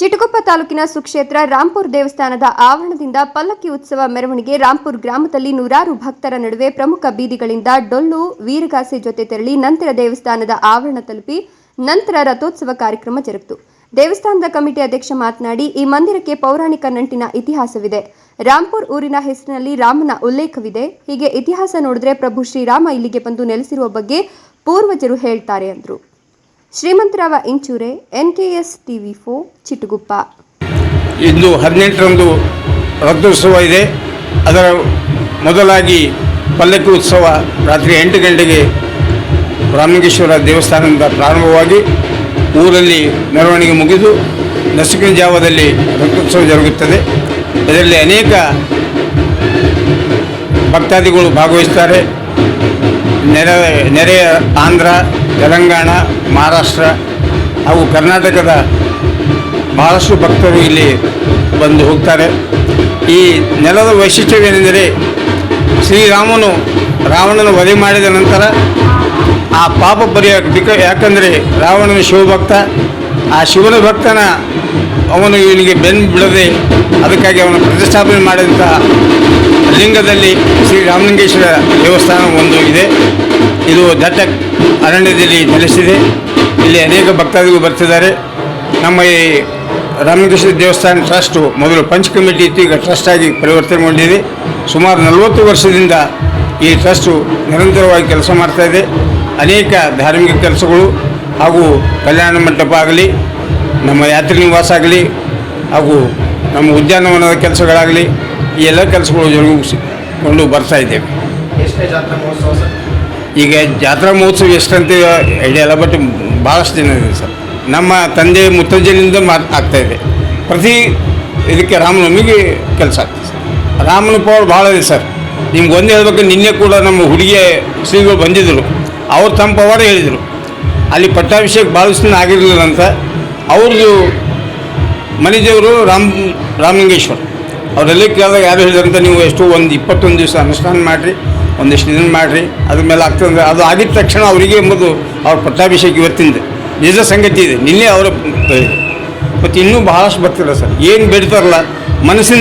ಚಿಟಗುಪ್ಪ ತಾಲೂಕಿನ ಸುಕ್ಷೇತ್ರ ರಾಂಪುರ್ ದೇವಸ್ಥಾನದ ಆವರಣದಿಂದ ಪಲ್ಲಕ್ಕಿ ಉತ್ಸವ ಮೆರವಣಿಗೆ ರಾಂಪುರ್ ಗ್ರಾಮದಲ್ಲಿ ನೂರಾರು ಭಕ್ತರ ನಡುವೆ ಪ್ರಮುಖ ಬೀದಿಗಳಿಂದ ಡೊಳ್ಳು, ವೀರಗಾಸೆ ಜೊತೆ ತೆರಳಿ ನಂತರ ದೇವಸ್ಥಾನದ ಆವರಣ ತಲುಪಿ ನಂತರ ರಥೋತ್ಸವ ಕಾರ್ಯಕ್ರಮ ಜರುಗಿತು. ದೇವಸ್ಥಾನದ ಕಮಿಟಿ ಅಧ್ಯಕ್ಷ ಮಾತನಾಡಿ, ಈ ಮಂದಿರಕ್ಕೆ ಪೌರಾಣಿಕ ನಂಟಿನ ಇತಿಹಾಸವಿದೆ. ರಾಂಪುರ್ ಊರಿನ ಹೆಸರಿನಲ್ಲಿ ರಾಮನ ಉಲ್ಲೇಖವಿದೆ. ಹೀಗೆ ಇತಿಹಾಸ ನೋಡಿದ್ರೆ ಪ್ರಭು ಶ್ರೀರಾಮ ಇಲ್ಲಿಗೆ ಬಂದು ನೆಲೆಸಿರುವ ಬಗ್ಗೆ ಪೂರ್ವಜರು ಹೇಳ್ತಾರೆ ಅಂದರು. Shrimantrao Inchure NKS TV four, Chitguppa. ಇಂದು ಹದಿನೆಂಟರಂದು ರಥೋತ್ಸವ ಇದೆ. ಅದರ ಮೊದಲಾಗಿ ಪಲ್ಲಕ್ಕಿ ಉತ್ಸವ ರಾತ್ರಿ ಎಂಟು ಗಂಟೆಗೆ ರಾಮಲಿಂಗೇಶ್ವರ ದೇವಸ್ಥಾನದಿಂದ ಪ್ರಾರಂಭವಾಗಿ ಊರಲ್ಲಿ ಮೆರವಣಿಗೆ ಮುಗಿದು ನಸುಕಿನ ಜಾವದಲ್ಲಿ ರಥೋತ್ಸವ ಜರುಗುತ್ತದೆ. ಇದರಲ್ಲಿ ಅನೇಕ ಭಕ್ತಾದಿಗಳು ಭಾಗವಹಿಸ್ತಾರೆ. ನೆರೆ, ನೆರೆಯ ಆಂಧ್ರ ತೆಲಂಗಾಣ, ಮಹಾರಾಷ್ಟ್ರ ಹಾಗೂ ಕರ್ನಾಟಕದ ಬಹಳಷ್ಟು ಭಕ್ತರು ಇಲ್ಲಿ ಬಂದು ಹೋಗ್ತಾರೆ. ಈ ನೆಲದ ವೈಶಿಷ್ಟ್ಯವೇನೆಂದರೆ ಶ್ರೀರಾಮನು ರಾವಣನ ವಧೆ ಮಾಡಿದ ನಂತರ ಆ ಪಾಪ ಬಿಕ ಯಾಕಂದರೆ ರಾವಣನ ಶಿವಭಕ್ತ, ಆ ಶಿವನ ಭಕ್ತನ ಅವನು ಇವನಿಗೆ ಬೆನ್ನು ಬಿಡದೆ ಅದಕ್ಕಾಗಿ ಅವನು ಪ್ರತಿಷ್ಠಾಪನೆ ಮಾಡಿದಂಥ ಲಿಂಗದಲ್ಲಿ ಶ್ರೀ ರಾಮಲಿಂಗೇಶ್ವರ ದೇವಸ್ಥಾನ ಒಂದು ಇದೆ. ಇದು ದಟ್ಟ ಅರಣ್ಯದಲ್ಲಿ ನೆಲೆಸಿದೆ. ಇಲ್ಲಿ ಅನೇಕ ಭಕ್ತಾದಿಗಳು ಬರ್ತಿದ್ದಾರೆ. ನಮ್ಮ ಈ ರಾಮಕೃಷ್ಣ ದೇವಸ್ಥಾನ ಟ್ರಸ್ಟು ಮೊದಲು ಪಂಚ್ ಕಮಿಟಿ ಇತ್ತು, ಈಗ ಟ್ರಸ್ಟ್ ಪರಿವರ್ತನೆಗೊಂಡಿದೆ. ಸುಮಾರು ನಲವತ್ತು ವರ್ಷದಿಂದ ಈ ಟ್ರಸ್ಟು ನಿರಂತರವಾಗಿ ಕೆಲಸ ಮಾಡ್ತಾ ಇದೆ. ಅನೇಕ ಧಾರ್ಮಿಕ ಕೆಲಸಗಳು ಹಾಗೂ ಕಲ್ಯಾಣ ಮಂಟಪ ಆಗಲಿ, ನಮ್ಮ ಯಾತ್ರಿ ನಿವಾಸ ಆಗಲಿ ಹಾಗೂ ನಮ್ಮ ಉದ್ಯಾನವನದ ಕೆಲಸಗಳಾಗಲಿ ಈ ಎಲ್ಲ ಕೆಲಸಗಳು ಜರುಗಿಸಿಕೊಂಡು ಬರ್ತಾ ಇದ್ದೇವೆ. ಈಗ ಜಾತ್ರಾ ಮಹೋತ್ಸವ ಎಷ್ಟಂತ ಐಡಿಯಾ ಬಟ್ ಭಾಳಷ್ಟು ದಿನ ಇದೆ ಸರ್. ನಮ್ಮ ತಂದೆ ಮುತ್ತಜ್ಜನಿಂದ ಮಾತು ಆಗ್ತಾ ಇದೆ. ಪ್ರತಿ ಇದಕ್ಕೆ ರಾಮನವಮಿಗೆ ಕೆಲಸ ಆಗ್ತದೆ ಸರ್. ರಾಮನ ಪವರ್ ಭಾಳ ಇದೆ ಸರ್. ನಿಮ್ಗೆ ಒಂದು ಹೇಳ್ಬೇಕು, ನಿನ್ನೆ ಕೂಡ ನಮ್ಮ ಹುಡುಗಿಯ ಶ್ರೀಗಳು ಬಂದಿದ್ದರು. ಅವ್ರು ತಮ್ಮ ಪವಾಡ ಹೇಳಿದರು. ಅಲ್ಲಿ ಪಟ್ಟಾಭಿಷೇಕ ಭಾಳಷ್ಟು ಆಗಿರಲಿಲ್ಲ ಅಂತ. ಅವ್ರದ್ದು ಮನೆದೇವರು ರಾಮ್, ರಾಮಲಿಂಗೇಶ್ವರ್. ಅವರೆಲ್ಲ ಕೇಳಿದಾಗ ಯಾರು ಹೇಳಿದ್ರಂತ ನೀವು ಎಷ್ಟು ಒಂದು ಇಪ್ಪತ್ತೊಂದು ದಿವಸ ಅನುಷ್ಠಾನ ಮಾಡಿರಿ. ಒಂದಿಷ್ಟು ಇದನ್ನು ಮಾಡಿರಿ, ಅದ್ರ ಮೇಲೆ ಆಗ್ತದೆ ಅದು ಆಗಿದ ತಕ್ಷಣ ಅವರಿಗೆ ಎಂಬುದು ಅವ್ರ ಪಟ್ಟಾಭಿಷೇಕ ಇವತ್ತಿಂದ ನಿಜ ಸಂಗತಿ ಇದೆ. ನಿನ್ನೆ ಅವರ ಮತ್ತು ಇನ್ನೂ ಬಹಳಷ್ಟು ಬರ್ತಿಲ್ಲ ಸರ್. ಏನು ಬೇಡ್ತಾರಲ್ಲ, ಮನಸ್ಸಿನ